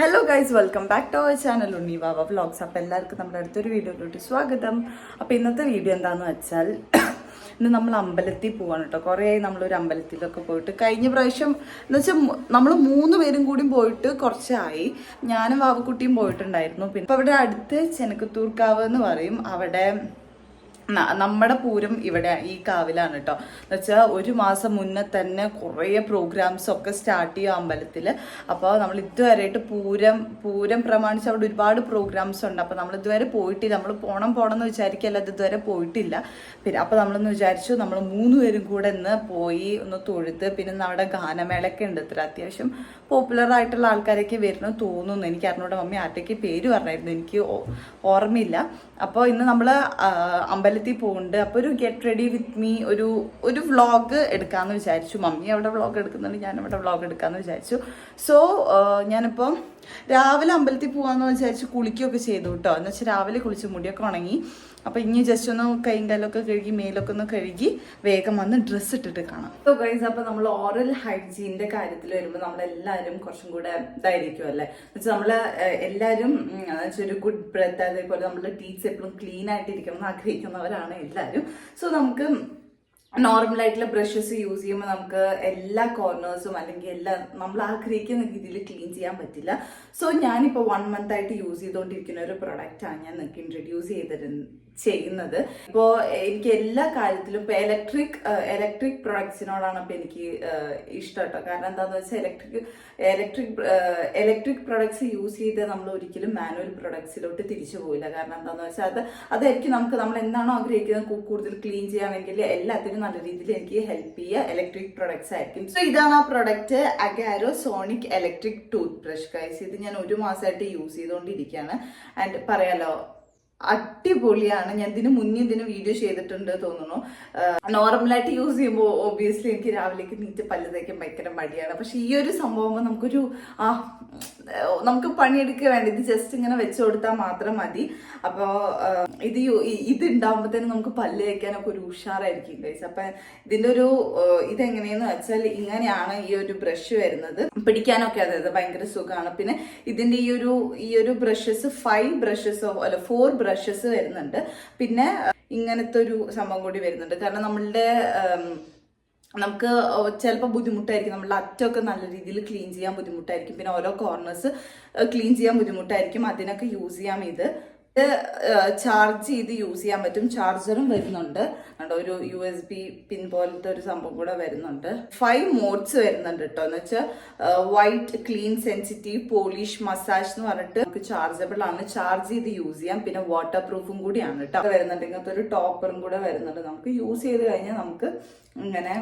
Hello guys welcome back to our channel Unni Baba vlogs അപ്പോൾ എല്ലാവർക്കും നമ്മുടെ അടുത്തൊരു വീഡിയോയിലോട്ട് സ്വാഗതം. അപ്പോൾ ഇന്നത്തെ വീഡിയോ എന്താണെന്ന് വെച്ചാൽ ഇന്ന് നമ്മൾ അമ്പലത്തിൽ പോവാണ് കേട്ടോ കുറേ നമ്മളൊരു അമ്പലത്തിലൊക്കെ പോയിട്ട് കഴിഞ്ഞ പ്രാവശ്യം എന്ന് വെച്ചാൽ നമ്മൾ മൂന്ന് പേരും കൂടി പോയിട്ട് കുറച്ചായി. ഞാനും വാവക്കുട്ടിയും പോയിട്ടുണ്ടായിരുന്നു. പിന്നെ അപ്പോൾ അവിടെ അടുത്ത് ചെനക്കത്തൂർക്കാവ് എന്ന് പറയും. അവിടെ നമ്മുടെ പൂരം ഇവിടെ ഈ കാവിലാണ് കേട്ടോ എന്ന് വെച്ചാൽ ഒരു മാസം മുന്നേ തന്നെ കുറേ പ്രോഗ്രാംസ് ഒക്കെ സ്റ്റാർട്ട് ചെയ്യും അമ്പലത്തിൽ അപ്പോൾ നമ്മൾ ഇതുവരെയായിട്ട് പൂരം പൂരം പ്രമാണിച്ച് അവിടെ ഒരുപാട് പ്രോഗ്രാംസ് ഉണ്ട്. അപ്പോൾ നമ്മൾ ഇതുവരെ പോയിട്ടില്ല. നമ്മൾ പോണം പോണം എന്ന് വിചാരിക്കല്ല അത് ഇതുവരെ പോയിട്ടില്ല. പിന്നെ അപ്പോൾ നമ്മളൊന്ന് വിചാരിച്ചു നമ്മൾ മൂന്ന് പേരും കൂടെ ഇന്ന് പോയി ഒന്ന് തൊഴുത്ത് പിന്നെ നമ്മുടെ ഗാനമേളയൊക്കെ ഉണ്ട്. ഇത്ര അത്യാവശ്യം പോപ്പുലർ ആയിട്ടുള്ള ആൾക്കാരൊക്കെ വരുന്നു തോന്നുന്നു. എനിക്ക് അറിഞ്ഞൂടെ മമ്മി. ആറ്റയ്ക്ക് പേര് പറഞ്ഞായിരുന്നു. എനിക്ക് ഓർമ്മയില്ല. അപ്പോൾ ഇന്ന് നമ്മൾ അമ്പലത്തിൽ പോകുന്നുണ്ട് അപ്പോൾ ഒരു ഗെറ്റ് റെഡി വിത്ത് മീ ഒരു ഒരു വ്ളോഗ് എടുക്കാമെന്ന് വിചാരിച്ചു. മമ്മി അവിടെ വ്ളോഗ് എടുക്കുന്നുണ്ട് ഞാൻ അവിടെ വ്ളോഗ് എടുക്കാമെന്ന് വിചാരിച്ചു സോ ഞാനിപ്പോൾ രാവിലെ അമ്പലത്തിൽ പോകാമെന്ന് വിചാരിച്ച് കുളിക്കുകയൊക്കെ ചെയ്തു കേട്ടോ എന്ന് വെച്ചാൽ രാവിലെ കുളിച്ച് മുടിയൊക്കെ ഉണങ്ങി. അപ്പോൾ ഇനി ജസ്റ്റ് ഒന്ന് കൈയും കാലൊക്കെ കഴുകി മേലൊക്കെ ഒന്ന് കഴുകി വേഗം വന്ന് ഡ്രസ്സ് ഇട്ടിട്ട് കാണാം. സോ ഗൈസ് അപ്പോൾ നമ്മൾ ഓറൽ ഹൈജീനിന്റെ കാര്യത്തിൽ വരുമ്പോൾ നമ്മളെല്ലാവരും കുറച്ചും കൂടെ ഇതായിരിക്കും അല്ലേ? എന്നുവെച്ചാൽ നമ്മൾ എല്ലാവരും വെച്ചാൽ ഒരു ഗുഡ് ബ്രെത്ത് അതേപോലെ നമ്മുടെ ടീത്ത്സ് എപ്പോഴും ക്ലീൻ ആയിട്ടിരിക്കണം എന്ന് ആഗ്രഹിക്കുന്നവരാണ് എല്ലാവരും. സോ നമുക്ക് നോർമൽ ആയിട്ടുള്ള ബ്രഷസ് യൂസ് ചെയ്യുമ്പോൾ നമുക്ക് എല്ലാ കോർണേഴ്സും അല്ലെങ്കിൽ എല്ലാ നമ്മൾ ആഗ്രഹിക്കുന്ന രീതിയിൽ ക്ലീൻ ചെയ്യാൻ പറ്റില്ല. സോ ഞാനിപ്പോൾ വൺ മന്ത് ആയിട്ട് യൂസ് ചെയ്തുകൊണ്ടിരിക്കുന്ന ഒരു പ്രൊഡക്റ്റാണ് ഞാൻ നിങ്ങൾക്ക് ഇൻട്രൊഡ്യൂസ് ചെയ്തിരുന്നത് ചെയ്യുന്നത്. ഇപ്പോ എനിക്ക് എല്ലാ കാര്യത്തിലും ഇപ്പോൾ ഇലക്ട്രിക് ഇലക്ട്രിക് പ്രൊഡക്ട്സിനോടാണ് ഇപ്പോൾ എനിക്ക് ഇഷ്ടം കേട്ടോ കാരണം എന്താണെന്ന് വെച്ചാൽ electric electric electric products use ചെയ്ത് നമ്മൾ ഒരിക്കലും മാനുവൽ പ്രൊഡക്ട്സിലോട്ട് തിരിച്ചു പോയില്ല കാരണം എന്താണെന്ന് വെച്ചാൽ അത് അതായിരിക്കും നമുക്ക് നമ്മൾ എന്താണോ ആഗ്രഹിക്കുന്നത് കൂടുതൽ ക്ലീൻ ചെയ്യാണെങ്കിൽ എല്ലാത്തിനും നല്ല രീതിയിൽ എനിക്ക് ഹെൽപ്പ് ചെയ്യുക ഇലക്ട്രിക് പ്രൊഡക്ട്സ് ആയിരിക്കും. സോ ഇതാണ് ആ product Agaro sonic electric toothbrush guys ഇത് ഞാൻ ഒരു മാസമായിട്ട് യൂസ് ചെയ്തുകൊണ്ടിരിക്കുകയാണ് ആൻഡ് പറയാലോ അടിപൊളിയാണ്. ഞാൻ ഇതിന് മുന്നേ ഇതിന് വീഡിയോ ചെയ്തിട്ടുണ്ട് തോന്നുന്നു. നോർമലായിട്ട് യൂസ് ചെയ്യുമ്പോൾ ഓബിയസ്ലി എനിക്ക് രാവിലേക്ക് നീറ്റ് പല്ല് തേക്കാൻ ഭയങ്കര മടിയാണ്. പക്ഷെ ഈ ഒരു സംഭവം നമുക്കൊരു ആ നമുക്ക് പണിയെടുക്കുക വേണ്ട ഇത് ജസ്റ്റ് ഇങ്ങനെ വെച്ച് കൊടുത്താൽ മാത്രം മതി. അപ്പോൾ ഇത് ഇത് ഉണ്ടാകുമ്പോഴത്തേനും നമുക്ക് പല്ല് തേക്കാനൊക്കെ ഒരു ഉഷാറായിരിക്കും ഗൈസ് അപ്പം ഇതിന്റെ ഒരു ഇതെങ്ങനെയെന്ന് വെച്ചാൽ ഇങ്ങനെയാണ് ഈ ഒരു ബ്രഷ് വരുന്നത്. പിടിക്കാനൊക്കെ അതായത് ഭയങ്കര സുഖമാണ്. പിന്നെ ഇതിന്റെ ഈ ഒരു ഈ ഒരു ബ്രഷസ് ഫൈവ് ബ്രഷസോ അല്ല ഫോർ ബ്രഷസ് വരുന്നുണ്ട്. പിന്നെ ഇങ്ങനത്തെ ഒരു സംഭവം കൂടി വരുന്നുണ്ട്. കാരണം നമ്മളുടെ നമുക്ക് ചിലപ്പോൾ ബുദ്ധിമുട്ടായിരിക്കും. നമ്മൾ അറ്റമൊക്കെ നല്ല രീതിയിൽ ക്ലീൻ ചെയ്യാൻ ബുദ്ധിമുട്ടായിരിക്കും. പിന്നെ ഓരോ കോർണേഴ്സ് ക്ലീൻ ചെയ്യാൻ ബുദ്ധിമുട്ടായിരിക്കും. അതിനൊക്കെ യൂസ് ചെയ്യാം ഇത്. ചാർജ് ചെയ്ത് യൂസ് ചെയ്യാൻ പറ്റും. ചാർജറും വരുന്നുണ്ട്. കണ്ടോ ഒരു യു എസ് ബി പിൻ പോലത്തെ ഒരു സംഭവം കൂടെ വരുന്നുണ്ട്. ഫൈവ് മോഡ്സ് വരുന്നുണ്ട് കേട്ടോ എന്ന് വെച്ചാൽ white clean sensitive polish massage എന്ന് പറഞ്ഞിട്ട് നമുക്ക് ചാർജബിൾ ആണ്. ചാർജ് ചെയ്ത് യൂസ് ചെയ്യാം. പിന്നെ വാട്ടർ പ്രൂഫും കൂടിയാണ് കേട്ടോ വരുന്നുണ്ട്. ഇങ്ങനത്തെ ഒരു ടോപ്പറും കൂടെ വരുന്നുണ്ട്. നമുക്ക് യൂസ് ചെയ്ത് കഴിഞ്ഞാൽ നമുക്ക് ഇങ്ങനെ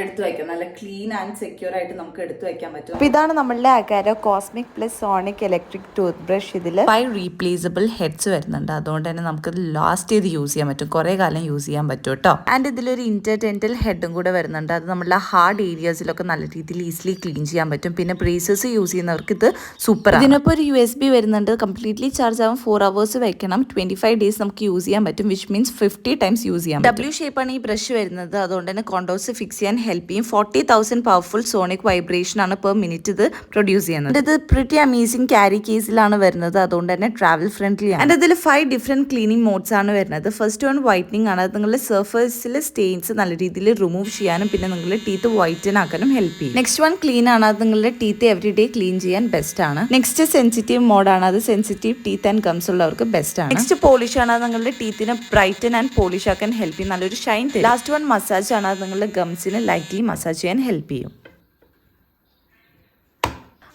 എടുത്തു വയ്ക്കാം. നല്ല ക്ലീൻ ആൻഡ് സെക്യൂർ ആയിട്ട് നമുക്ക് എടുത്തു വയ്ക്കാൻ പറ്റും. അപ്പൊ ഇതാണ് നമ്മളുടെ Agaro cosmic plus sonic electric toothbrush ഇതിൽ ഫൈവ് റീപ്ലേസബിൾ ഹെഡ്സ് വരുന്നുണ്ട്. അതുകൊണ്ട് തന്നെ നമുക്ക് ലാസ്റ്റ് ചെയ്ത് യൂസ് ചെയ്യാൻ പറ്റും. കുറെ കാലം യൂസ് ചെയ്യാൻ പറ്റും കേട്ടോ. ആൻഡ് ഇതിലൊരു ഇന്റർടെന്റൽ ഹെഡും കൂടെ വരുന്നുണ്ട്. അത് നമ്മളുടെ ഹാർഡ് ഏരിയാസിലൊക്കെ നല്ല രീതിയിൽ ഈസിലി ക്ലീൻ ചെയ്യാൻ പറ്റും. പിന്നെ ബ്രേസസ് യൂസ് ചെയ്യുന്നവർക്ക് ഇത് സൂപ്പർ ഇതിനൊപ്പം ഒരു യു എസ് ബി വരുന്നുണ്ട്. കംപ്ലീറ്റ്ലി ചാർജ് ആവും. ഫോർ അവേഴ്സ് വെക്കണം. ട്വന്റി ഫൈവ് ഡേയ്സ് നമുക്ക് യൂസ് ചെയ്യാൻ പറ്റും. Which means fifty times use ചെയ്യാം ഡബ്ല്യൂ ഷേപ്പാണ് ഈ ബ്രഷ് വരുന്നത്. അതുകൊണ്ട് തന്നെ കോണ്ടോസ് ഫിക്സ് ചെയ്യാൻ ഹെൽപ്പ് ചെയ്യും. Forty thousand powerful sonic vibration ആണ് പെർ മിനിറ്റ് ഇത് പ്രൊഡ്യൂസ് ചെയ്യുന്നത്. ഇത് പ്രിറ്റി അമേസിംഗ് ക്യാരി കേസിലാണ് വരുന്നത്. അതുകൊണ്ട് തന്നെ ട്രാവൽ ഫ്രണ്ട്ലി ആണ്. And five different cleaning modes ആണ് വരുന്നത്. ഫസ്റ്റ് വൺ വൈറ്റനിങ് ആണ്. അത് നിങ്ങളുടെ സർഫേസിലെ സ്റ്റെയിൻസ് നല്ല രീതിയിൽ റിമൂവ് ചെയ്യാനും പിന്നെ നിങ്ങളുടെ ടീത്ത് വൈറ്റൻ ആക്കാനും ഹെൽപ്പ് ചെയ്യും. നെക്സ്റ്റ് വൺ ക്ലീൻ ആണ്. അത് നിങ്ങളുടെ ടീത്ത് എവറി ഡേ ക്ലീൻ ചെയ്യാൻ ബെസ്റ്റ് ആണ്. നെക്സ്റ്റ് സെൻസിറ്റീവ് മോഡ് ആണ്. അത് സെൻസിറ്റീവ് ടീത്ത് ആൻഡ് ഗംസ് ഉള്ളവർക്ക് ബെസ്റ്റ് ആണ്. നെക്സ്റ്റ് പോളിഷ് ആണ്. അത് നിങ്ങളുടെ ടീത്തിനെ ബ്രൈറ്റൻ ആൻഡ് പോളിഷ് ആക്കാൻ ഹെൽപ്പ് ചെയ്യും. നല്ലൊരു ഷൈൻ ലാസ്റ്റ് വൺ മസാജ് ആണ്. അത് നിങ്ങളുടെ ഗംസിനെ ലൈറ്റ്ലി മസാജ് ചെയ്യാൻ ഹെൽപ്പ് ചെയ്യും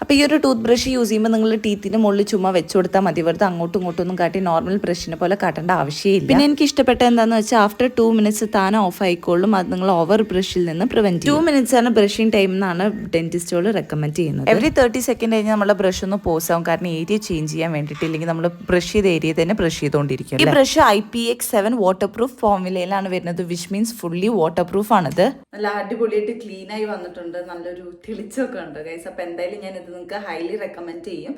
അപ്പോൾ ഈ ഒരു ടൂത്ത് ബ്രഷ് യൂസ് ചെയ്യുമ്പോൾ നിങ്ങൾ ടീത്തിന് മുകളിൽ ചുമ്മാ വെച്ച് കൊടുത്താൽ മതി. വെറുതെ അങ്ങോട്ടും ഇങ്ങോട്ടും ഒന്നും കാട്ടി നോർമൽ ബ്രഷിനെ പോലെ കാട്ടേണ്ട ആവശ്യമില്ല. പിന്നെ എനിക്ക് ഇഷ്ടപ്പെട്ട എന്താണെന്ന് വെച്ചാൽ ആഫ്റ്റർ ടു മിനിറ്റ്സ് താൻ ഓഫ് ആയിക്കോളും. അത് നിങ്ങൾ ഓവർ ബ്രഷിൽ നിന്ന് പ്രിവെന്റ് ടു മിനിറ്റ്സ് ആണ് ബ്രഷിംഗ് ടൈം എന്നാണ് ഡെന്റിസ്റ്റുകൾ റെക്കമെൻഡ് ചെയ്യുന്നത്. എവറി തേർട്ടി സെക്കൻഡ് കഴിഞ്ഞ് നമ്മുടെ ബ്രഷ് ഒന്ന് പോസ് ആവും. കാരണം ഏരിയ ചേഞ്ച് ചെയ്യാൻ വേണ്ടിയിട്ട് ഇല്ലെങ്കിൽ നമ്മൾ ബ്രഷ് ചെയ്ത ഏരിയ തന്നെ ബ്രഷ് ചെയ്തുകൊണ്ടിരിക്കും ഈ brush I P X seven waterproof ഫോമിലയിലാണ് വരുന്നത് which means fully waterproof ആണിത്. നല്ല അടിപൊളിയായിട്ട് ക്ലീൻ ആയി വന്നിട്ടുണ്ട്. നല്ലൊരു തെളിച്ചൊക്കെ ഉണ്ട് ഗൈസ് അപ്പൊ എന്തായാലും ഞാൻ ഇത് നിങ്ങൾക്ക് ഹൈലി റെക്കമെൻഡ് ചെയ്യും.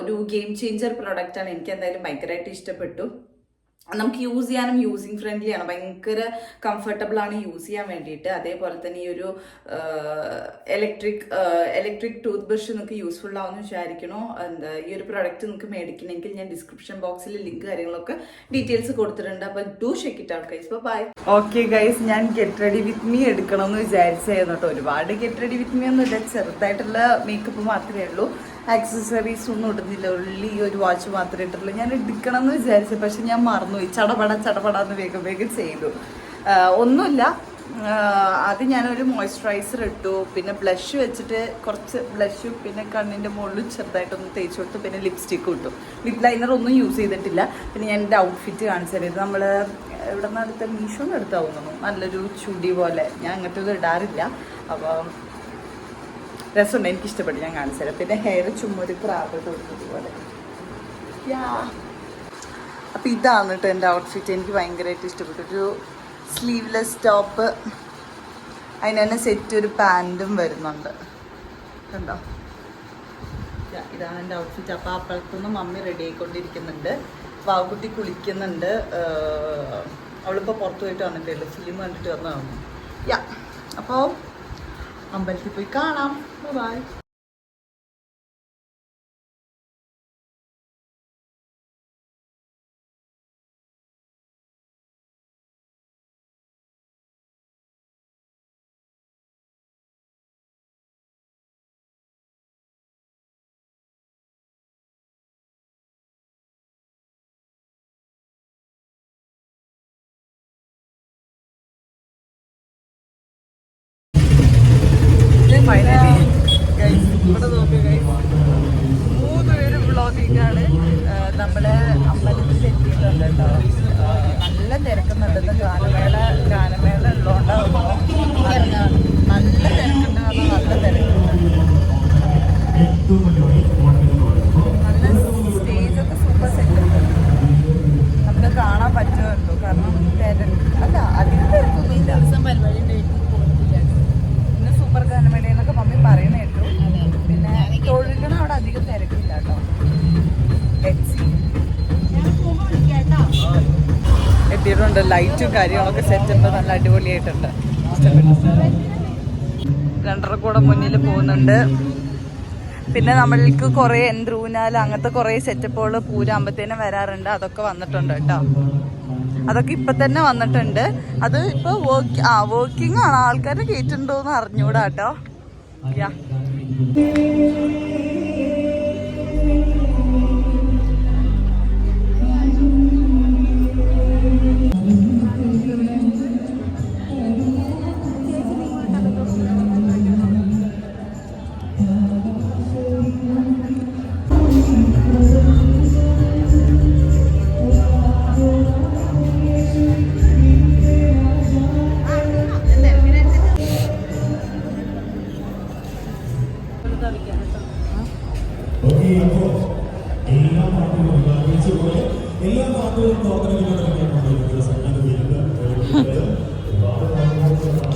ഒരു ഗെയിം ചേഞ്ചർ പ്രോഡക്റ്റാണ് എനിക്ക് എന്തായാലും ഭയങ്കരമായിട്ട് ഇഷ്ടപ്പെട്ടു. നമുക്ക് യൂസ് ചെയ്യാനും യൂസിങ് ഫ്രണ്ട്ലി ആണ്. ഭയങ്കര കംഫർട്ടബിൾ ആണ് യൂസ് ചെയ്യാൻ വേണ്ടിയിട്ട്. അതേപോലെ തന്നെ ഈ ഒരു ഇലക്ട്രിക് ഇലക്ട്രിക് ടൂത്ത് ബ്രഷ് നിങ്ങൾക്ക് യൂസ്ഫുൾ ആവുമെന്ന് വിചാരിക്കണോ. എന്താ ഈ ഒരു പ്രോഡക്റ്റ് നിങ്ങൾക്ക് മേടിക്കണമെങ്കിൽ ഞാൻ ഡിസ്ക്രിപ്ഷൻ ബോക്സിൽ ലിങ്ക് കാര്യങ്ങളൊക്കെ ഡീറ്റെയിൽസ് കൊടുത്തിട്ടുണ്ട്. അപ്പോൾ do check it out guys bye okay guys ഞാൻ ഗെറ്റ് റെഡി വിത്ത് മീ എടുക്കണമെന്ന് വിചാരിച്ചായിരുന്നു കേട്ടോ. ഒരുപാട് ഗെറ്റ് റെഡി വിത്ത് മീ ഒന്നുമില്ല. ചെറുതായിട്ടുള്ള മേക്കപ്പ് മാത്രമേ ഉള്ളൂ. ആക്സസറീസ് ഒന്നും ഇടുന്നില്ല. ഉള്ളി ഒരു വാച്ച് മാത്രമേ ഇട്ടിട്ടുള്ളൂ. ഞാൻ എടുക്കണം എന്ന് വിചാരിച്ചു. പക്ഷെ ഞാൻ മറന്നുപോയി. ചടപട ചടപട എന്ന് വേഗം വേഗം ചെയ്തു. ഒന്നുമില്ല. അത് ഞാനൊരു മോയ്സ്ചറൈസർ ഇട്ടു. പിന്നെ ബ്ലഷ് വെച്ചിട്ട് കുറച്ച് ബ്ലഷും പിന്നെ കണ്ണിന്റെ മുകളിൽ ചെറുതായിട്ടൊന്ന് തേച്ച് കൊടുത്തു. പിന്നെ ലിപ്സ്റ്റിക്കും ഇട്ടു. ലിപ് ലൈനർ ഒന്നും യൂസ് ചെയ്തിട്ടില്ല. പിന്നെ ഞാൻ എന്റെ ഔട്ട്ഫിറ്റ് കാണിച്ചത് തരുന്നത് നമ്മൾ ഇവിടെ നിന്ന് അടുത്ത മീഷോന്ന് എടുത്താവുന്നു നല്ലൊരു ചുടി പോലെ. ഞാൻ അങ്ങനത്തെ ഇടാറില്ല. അപ്പോൾ രസമുണ്ട്. എനിക്ക് ഇഷ്ടപ്പെട്ടു ഞാൻ കാണിച്ചു തരാം. പിന്നെ ഹെയർ ചുമ്മാ ഒരു യാ അപ്പം ഇതാണ് കേട്ടോ എന്റെ ഔട്ട്ഫിറ്റ് എനിക്ക് ഭയങ്കരമായിട്ട് ഇഷ്ടപ്പെട്ടു. ഒരു സ്ലീവ്ലെസ് ടോപ്പ് അതിന് തന്നെ സെറ്റ് ഒരു പാന്റും വരുന്നുണ്ട്. കണ്ടോ? ഇതാണ് എന്റെ ഔട്ട്ഫിറ്റ് അപ്പോൾ അപ്പോഴത്തുനിന്ന് മമ്മി റെഡി ആയിക്കൊണ്ടിരിക്കുന്നുണ്ട്. വാവുകുട്ടി കുളിക്കുന്നുണ്ട്. അവളിപ്പോൾ പുറത്തു പോയിട്ട് വന്നിട്ടേ ഉള്ളൂ. ഫിലിം കണ്ടിട്ട് വന്നതാണ് യാ അപ്പോൾ അമ്പലത്തിൽ പോയി കാണാം. ബൈ നമ്മളെ അമ്പലത്തിൽ എത്തിയിട്ടുണ്ട് കേട്ടോ. നല്ല തിരക്കുന്നുണ്ട് ഗാനമേള ഗാനമേള ഉള്ളതുകൊണ്ട് നല്ല തിരക്കുണ്ടാവുന്ന നല്ല തിരക്കുണ്ട്. നല്ല സ്റ്റേജൊക്കെ സൂപ്പർ സെറ്റ് നമുക്ക് കാണാൻ പറ്റുമല്ലോ കാരണം തിരക്ക് അല്ല അധികം തിരക്കൊന്നുമില്ല ഇന്ന് സൂപ്പർ ഗാനമേള എന്നൊക്കെ മമ്മി പറയണ കേട്ടു പിന്നെ തൊഴുകണ അവിടെ അധികം തിരക്കില്ല കേട്ടോ Let's see. എത്തിയിട്ടുണ്ട് ലൈറ്റും കാര്യങ്ങളൊക്കെ സെറ്റപ്പ് നല്ല അടിപൊളിയായിട്ടുണ്ട്. രണ്ടരക്കൂടെ രണ്ടര കൂടെ മുന്നിൽ പോകുന്നുണ്ട്. പിന്നെ നമ്മൾക്ക് കുറേ എന്ത്രൂനാൽ അങ്ങനത്തെ കുറേ സെറ്റപ്പുകൾ പൂരാകുമ്പത്തേനും വരാറുണ്ട്. അതൊക്കെ വന്നിട്ടുണ്ട് കേട്ടോ. അതൊക്കെ ഇപ്പൊ തന്നെ വന്നിട്ടുണ്ട്. അത് ഇപ്പൊ വർക്ക് ആ വർക്കിംഗ് ആണ്. ആൾക്കാരെ കേട്ടിട്ടുണ്ടോന്ന് എന്ന് അറിഞ്ഞൂടാ കേട്ടോ.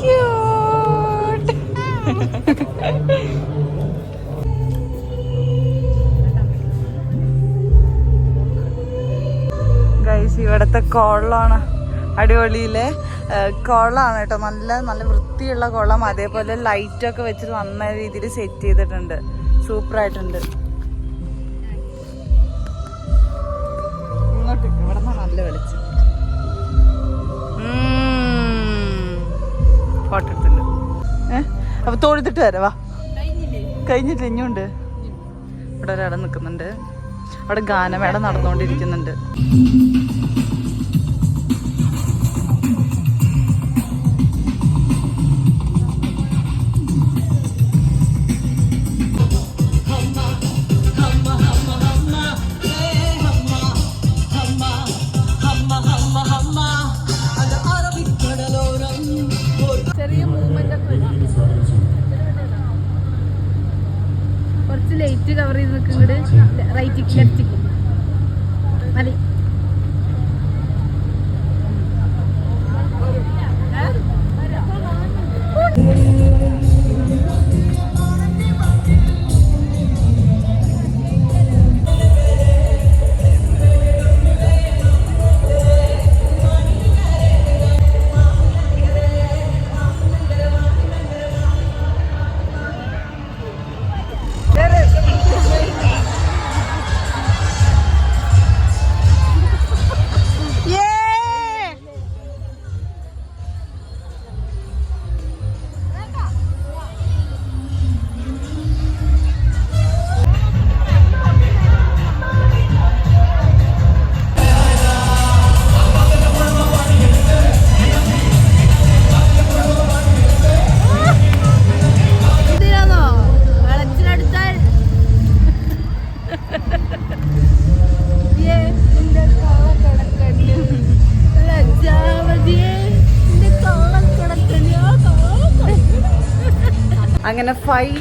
യാ ഗൈസ് ഇവിടുത്തെ കോള്ളാണ് അടിപൊളിയിലെ കുളമാണ് കേട്ടോ. നല്ല നല്ല വൃത്തിയുള്ള കുളം. അതേപോലെ ലൈറ്റൊക്കെ വെച്ചിട്ട് നന്ന രീതിയിൽ സെറ്റ് ചെയ്തിട്ടുണ്ട്. സൂപ്പറായിട്ടുണ്ട് ഇങ്ങോട്ട് ഇവിടെ നല്ല വെളിച്ചം. ഫോട്ടോ എടുത്തിട്ടുണ്ട്. ഏ? അപ്പൊ തൊഴുത്തിട്ട് വരവാ വാ. കഴിഞ്ഞില്ല? ഇനിയുണ്ട്. ഇവിടെ ഒരാടെ നിൽക്കുന്നുണ്ട് അവിടെ ഗാനമേട നടന്നുകൊണ്ടിരിക്കുന്നുണ്ട്.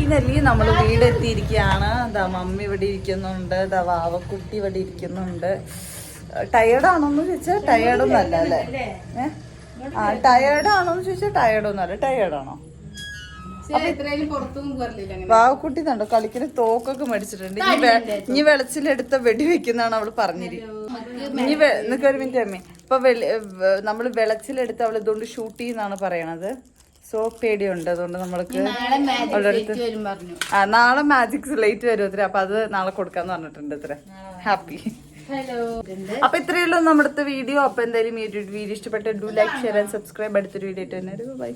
ഫൈനലി നമ്മൾ വീട് എത്തിയിരിക്കുകയാണ് ദാ മമ്മി ഇവിടെ ഇരിക്കുന്നുണ്ട്. ദാ വാവക്കുട്ടി ഇവിടെ ഇരിക്കുന്നുണ്ട്. ടയേർഡാണോന്ന് ചോദിച്ചാൽ ടയേർഡൊന്നും അല്ല? അല്ലേ? ആ ടയേർഡാണോന്ന് ചോദിച്ചാൽ ടയേർഡൊന്നും അല്ല ടയേർഡാണോ വാവക്കുട്ടി കണ്ടോ? കളിക്കുന്ന തോക്കൊക്കെ മേടിച്ചിട്ടുണ്ട്. ഇനി വെളച്ചിലെടുത്ത വെടി വെക്കുന്നതാണ് അവൾ പറഞ്ഞിരിക്കുന്നത് ഇനി നിക്കൊരു മിനിറ്റ് അമ്മി. ഇപ്പൊ നമ്മൾ വെളച്ചിലെടുത്ത് അവൾ ഇതുകൊണ്ട് ഷൂട്ട് ചെയ്യുന്നാണ് പറയണത്. സോ പേടിയുണ്ട്. അതുകൊണ്ട് നമ്മൾക്ക് ആ നാളെ മാജിക് സ്ലേറ്റ് വരും ഇത്ര. അപ്പൊ അത് നാളെ കൊടുക്കാന്ന് പറഞ്ഞിട്ടുണ്ട് ഇത്ര. ഹാപ്പി ഹലോ അപ്പൊ ഇത്രയേ ഉള്ളൂ നമ്മുടെ വീഡിയോ അപ്പൊ എന്തായാലും വീഡിയോ ഇഷ്ടപ്പെട്ട do like share and subscribe അടുത്തൊരു വീഡിയോ ആയിട്ട് തന്നെ ബൈ